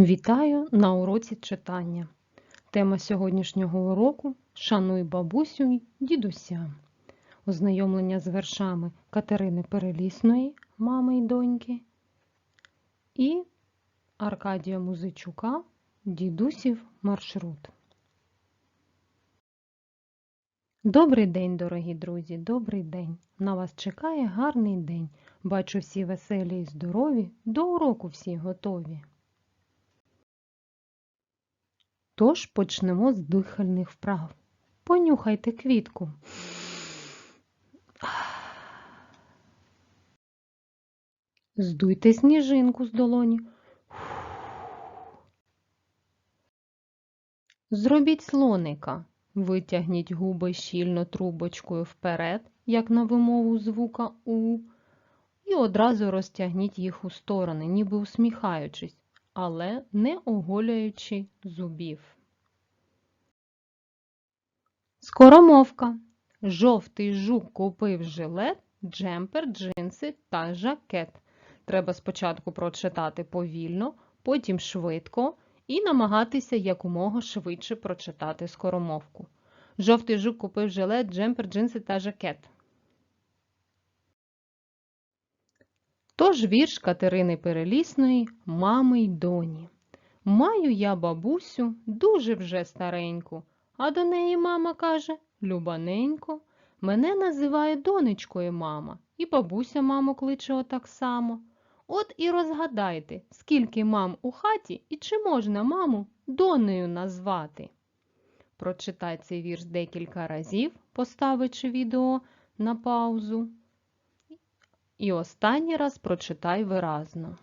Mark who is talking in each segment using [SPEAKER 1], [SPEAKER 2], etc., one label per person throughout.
[SPEAKER 1] Вітаю на уроці читання. Тема сьогоднішнього уроку Шануй бабусю й дідуся. Ознайомлення з вершами Катерини Перелісної, мами й доньки, і Аркадія Музичука Дідусів маршрут. Добрий день, дорогі друзі, добрий день. На вас чекає гарний день. Бачу всі веселі і здорові, до уроку всі готові. Тож почнемо з дихальних вправ. Понюхайте квітку. Здуйте сніжинку з долоні. Зробіть слоника. Витягніть губи щільно трубочкою вперед, як на вимову звука У, і одразу розтягніть їх у сторони, ніби усміхаючись, але не оголюючи зубів. Скоромовка. Жовтий жук купив жилет, джемпер, джинси та жакет. Треба спочатку прочитати повільно, потім швидко і намагатися якомога швидше прочитати скоромовку. Жовтий жук купив жилет, джемпер, джинси та жакет. Тож вірш Катерини Перелісної Мами й доні. Маю я бабусю дуже вже стареньку, а до неї мама каже Любаненько, мене називає донечкою мама, і бабуся маму кличе отак само. От і розгадайте, скільки мам у хаті і чи можна маму донею назвати. Прочитай цей вірш декілька разів, поставивши відео на паузу. І останній раз прочитай виразно.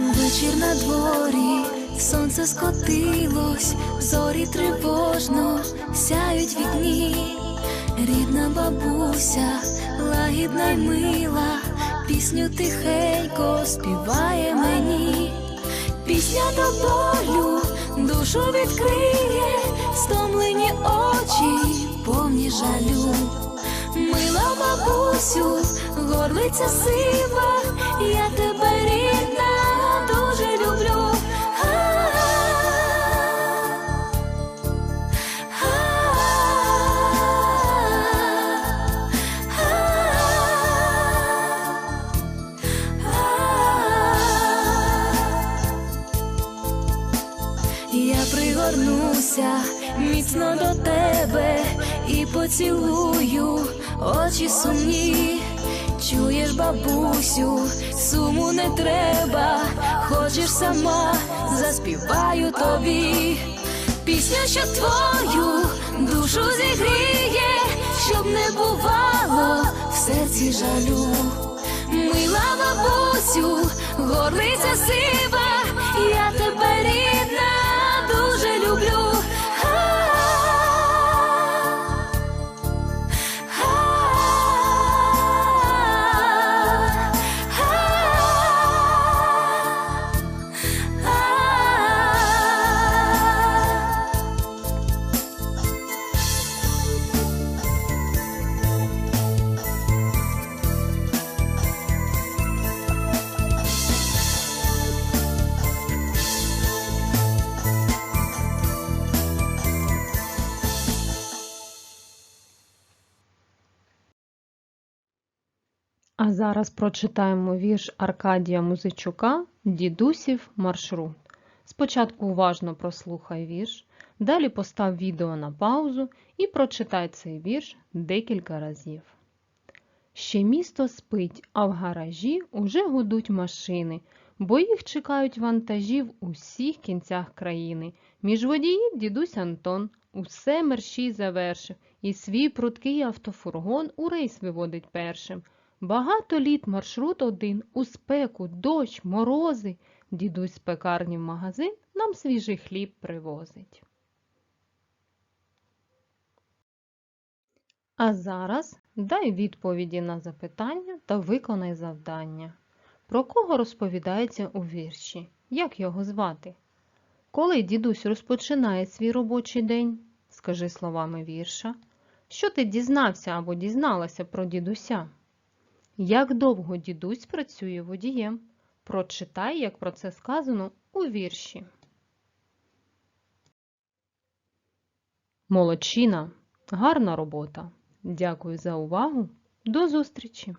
[SPEAKER 2] Вечір на дворі, сонце скотилось, зорі тривожно сяють вікні. Рідна бабуся, лагідна й мила, пісню тихенько співає мені. Пісня до болю душу відкриє, стомлені очі, повні жалю. Мила бабусю, горлиця сива, Я пригорнуся міцно до тебе і поцілую очі сумні. Чуєш, бабусю, суму не треба, хочеш сама, заспіваю тобі. Пісня, що твою душу зігріє, щоб не бувало в серці жалю. Мила бабусю, горлиця сива, я тебе рідна,
[SPEAKER 1] А зараз прочитаємо вірш Аркадія Музичука Дідусів маршрут. Спочатку уважно прослухай вірш, далі постав відео на паузу і прочитай цей вірш декілька разів. Ще місто спить, а в гаражі уже гудуть машини, бо їх чекають вантажі в усіх кінцях країни. Між водіїв дідусь Антон усе мерщій завершив, і свій прудкий автофургон у рейс виводить першим. Багато літ маршрут один, у спеку, дощ, морози. Дідусь з пекарні в магазин нам свіжий хліб привозить. А зараз дай відповіді на запитання та виконай завдання. Про кого розповідається у вірші? Як його звати? Коли дідусь розпочинає свій робочий день? Скажи словами вірша. Що ти дізнався або дізналася про дідуся? Як довго дідусь працює водієм? Прочитай, як про це сказано у вірші. Молодчина, гарна робота. Дякую за увагу. До зустрічі!